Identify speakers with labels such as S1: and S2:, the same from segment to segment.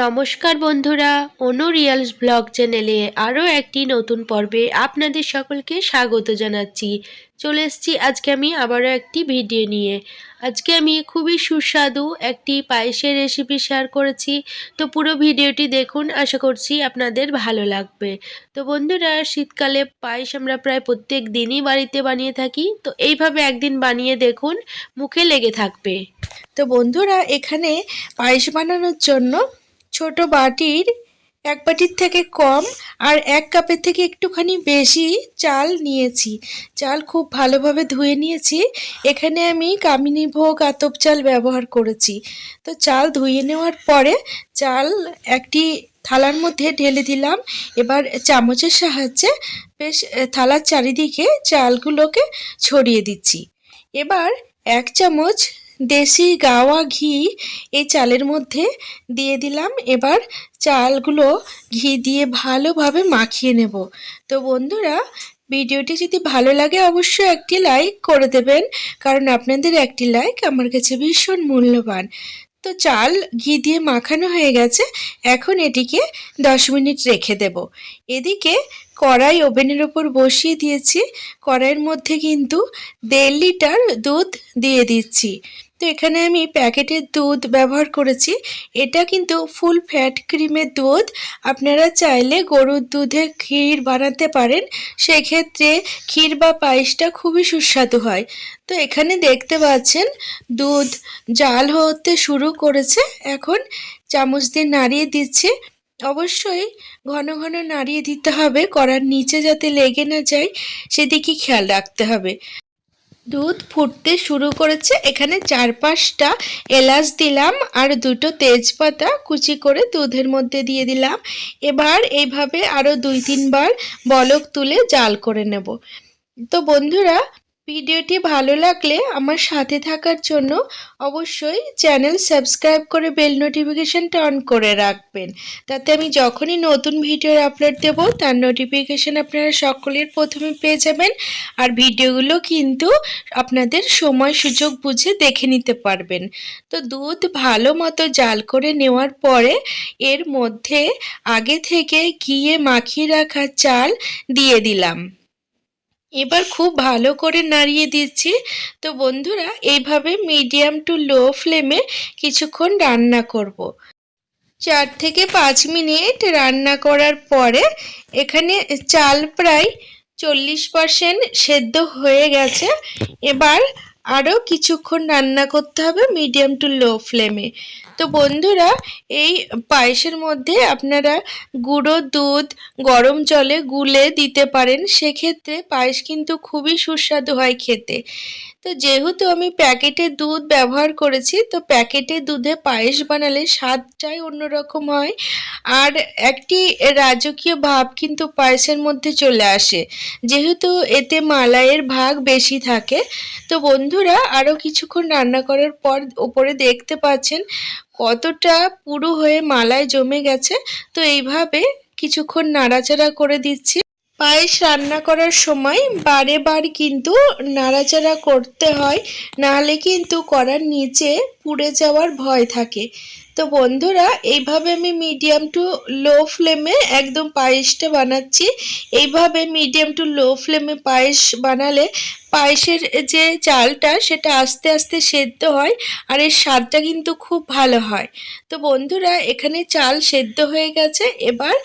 S1: নমস্কার বন্ধুরা, অনু reels blog চ্যানেলে আরও একটি নতুন পর্বে আপনাদের সকলকে স্বাগত জানাচ্ছি। চলে এসেছি, আজকে আমি আবারও একটি ভিডিও নিয়ে। আজকে আমি খুবই সুস্বাদু একটি পায়েসের রেসিপি শেয়ার করেছি। তো পুরো ভিডিওটি দেখুন, আশা করছি আপনাদের ভালো লাগবে। তো বন্ধুরা, শীতকালে পায়েস আমরা প্রায় প্রত্যেক দিনই বাড়িতে বানিয়ে থাকি। তো এইভাবে একদিন বানিয়ে দেখুন, মুখে লেগে থাকবে।
S2: তো বন্ধুরা, এখানে পায়েস বানানোর জন্য ছোট বাটির এক বাটির থেকে কম আর এক কাপের থেকে একটুখানি বেশি চাল নিয়েছি। চাল খুব ভালোভাবে ধুয়ে নিয়েছি। এখানে আমি কামিনী ভোগ আতপ চাল ব্যবহার করেছি। তো চাল ধুয়ে নেওয়ার পরে চাল একটি থালার মধ্যে ঢেলে দিলাম। এবার চামচের সাহায্যে বেশ থালার চারিদিকে চালগুলোকে ছড়িয়ে দিচ্ছি। এবার এক চামচ দেশি গাওয়া ঘি এই চালের মধ্যে দিয়ে দিলাম। এবার চালগুলো ঘি দিয়ে ভালোভাবে মাখিয়ে নেব। তো বন্ধুরা, ভিডিওটি যদি ভালো লাগে, অবশ্যই একটি লাইক করে দেবেন, কারণ আপনাদের একটি লাইক আমার কাছে ভীষণ মূল্যবান। তো চাল ঘি দিয়ে মাখানো হয়ে গেছে, এখন এটিকে দশ মিনিট রেখে দেব। এদিকে কড়াই ওভেনের ওপর বসিয়ে দিয়েছি। কড়াইয়ের মধ্যে কিন্তু দেড় লিটার দুধ দিয়ে দিচ্ছি। তো এখানে আমি প্যাকেটের দুধ ব্যবহার করেছি। এটা কিন্তু ফুল ফ্যাট ক্রিমের দুধ। আপনারা চাইলে গরুর দুধে ক্ষীর বানাতে পারেন। সেক্ষেত্রে ক্ষীর বা পায়েসটা খুবই সুস্বাদু হয়। তো এখানে দেখতে পাচ্ছেন, দুধ জাল হতে শুরু করেছে। এখন চামচ দিয়ে নাড়িয়ে দিচ্ছে। অবশ্যই ঘন ঘন নাড়িয়ে দিতে হবে। কড়ার নিচে যাতে লেগে না যায়, সেদিকে খেয়াল রাখতে হবে। দুধ ফুটতে শুরু করেছে। এখানে চার পাঁচটা এলাচ দিলাম আর দুটো তেজপাতা কুচি করে দুধের মধ্যে দিয়ে দিলাম। এবার এইভাবে আরও দুই তিনবার বলক তুলে জাল করে নেব। তো বন্ধুরা ভিডিওটি ভালো লাগলে আমার সাথে থাকার জন্য অবশ্যই চ্যানেল সাবস্ক্রাইব করে বেল নোটিফিকেশনটা অন করে রাখবেন। তাতে আমি যখনই নতুন ভিডিওর আপলোড দেব, তার নোটিফিকেশন আপনারা সকলের প্রথমে পেয়ে যাবেন আর ভিডিওগুলো কিন্তু আপনাদের সময় সুযোগ বুঝে দেখে নিতে পারবেন। তো দুধ ভালো মতো জাল করে নেওয়ার পরে এর মধ্যে আগে থেকে ঘিয়ে মাখিয়ে রাখা চাল দিয়ে দিলাম। এবার খুব ভালো করে নাড়িয়ে দিচ্ছি তো বন্ধুরা, এইভাবে মিডিয়াম টু লো ফ্লেমে কিছুক্ষণ রান্না করব। চার থেকে পাঁচ মিনিট রান্না করার পরে এখানে চাল প্রায় চল্লিশ পারসেন্ট সেদ্ধ হয়ে গেছে এবার আরও কিছুক্ষণ রান্না করতে হবে মিডিয়াম টু লো ফ্লেমে তো বন্ধুরা, এই পায়েসের মধ্যে আপনারা গুঁড়ো দুধ, গরম জলে গুলে দিতে পারেন, সেক্ষেত্রে পায়েস কিন্তু খুবই সুস্বাদু হয় খেতে। তো যেহেতু আমি প্যাকেটে দুধ ব্যবহার করেছি, তো প্যাকেটে দুধে পায়েস বানালে স্বাদটাই অন্যরকম হয়। আর একটি রাজকীয় ভাব কিন্তু পায়েসের মধ্যে চলে আসে, যেহেতু এতে মালাইয়ের ভাগ বেশি থাকে। তো বন্ধুরা আরও কিছুক্ষণ রান্না করার পর ওপরে দেখতে পাচ্ছেন কতটা পুরো হয়ে মালায় জমে গেছে। তো এইভাবে কিছুক্ষণ নাড়াচাড়া করে দিচ্ছি। পায়েস রান্না করার সময় বারে বার কিন্তু নাড়াচাড়া করতে হয়, নাহলে কিন্তু করার নিচে পুড়ে যাওয়ার ভয় থাকে। তো বন্ধুরা, এইভাবে আমি মিডিয়াম টু লো ফ্লেমে একদম পায়েসটা বানাচ্ছি। এইভাবে মিডিয়াম টু লো ফ্লেমে পায়েস বানালে পায়েসের যে চালটা, সেটা আস্তে আস্তে সেদ্ধ হয় আর এর স্বাদটা কিন্তু খুব ভালো হয়। তো বন্ধুরা, এখানে চাল সেদ্ধ হয়ে গেছে। এবার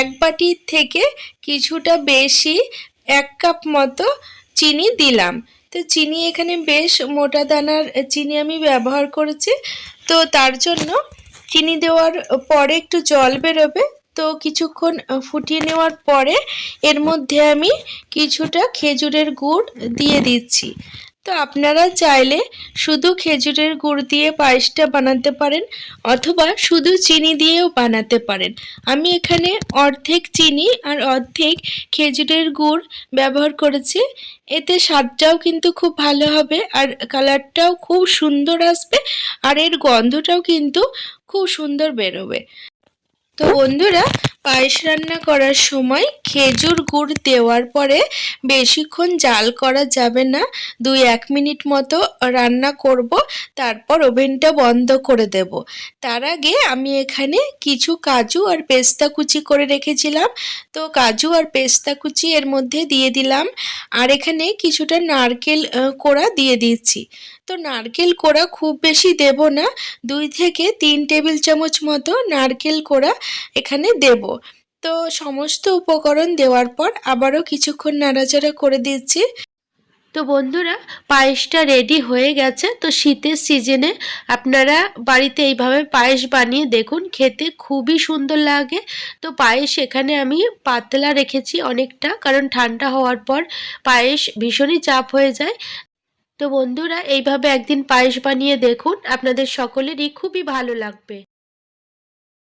S2: এক বাটির থেকে কিছুটা বেশি এক কাপ মতো চিনি দিলাম। তো চিনি এখানে বেশ মোটা দানার চিনি আমি ব্যবহার করেছি। তো তার জন্য চিনি দেওয়ার পরে একটু জল বেরোবে। তো কিছুক্ষণ ফুটিয়ে নেওয়ার পরে এর মধ্যে আমি কিছুটা খেজুরের গুড় দিয়ে দিচ্ছি। তো আপনারা চাইলে শুধু খেজুরের গুড় দিয়ে পায়েসটা বানাতে পারেন অথবা শুধু চিনি দিয়েও বানাতে পারেন। আমি এখানে অর্ধেক চিনি আর অর্ধেক খেজুরের গুড় ব্যবহার করেছি। এতে স্বাদটাও কিন্তু খুব ভালো হবে আর কালারটাও খুব সুন্দর আসবে আর এর গন্ধটাও কিন্তু খুব সুন্দর বেরোবে। তো বন্ধুরা, পায়েস রান্না করার সময় খেজুর গুড় দেওয়ার পরে বেশিক্ষণ জাল করা যাবে না। দুই এক মিনিট মতো রান্না করব, তারপর ওভেনটা বন্ধ করে দেব। তার আগে আমি এখানে কিছু কাজু আর পেস্তা কুচি করে রেখেছিলাম। তো কাজু আর পেস্তা কুচি এর মধ্যে দিয়ে দিলাম। আর এখানে কিছুটা নারকেল কোড়া দিয়ে দিচ্ছি। তো নারকেল কোড়া খুব বেশি দেব না। দুই থেকে তিন টেবিল চামচ মতো নারকেল কোড়া এখানে দেব। তো সমস্ত উপকরণ দেওয়ার পর আবারও কিছুক্ষণ নাড়াচাড়া করে দিচ্ছি।
S1: তো বন্ধুরা, পায়েসটা রেডি হয়ে গেছে। তো শীতের সিজনে আপনারা বাড়িতে এইভাবে পায়েস বানিয়ে দেখুন, খেতে খুবই সুন্দর লাগে। তো পায়েস এখানে আমি পাতলা রেখেছি অনেকটা, কারণ ঠান্ডা হওয়ার পর পায়েস ভীষণই চাপ হয়ে যায়। তো বন্ধুরা, এইভাবে একদিন পায়েস বানিয়ে দেখুন। আপনাদের সকলেরই খুবই ভালো লাগবে।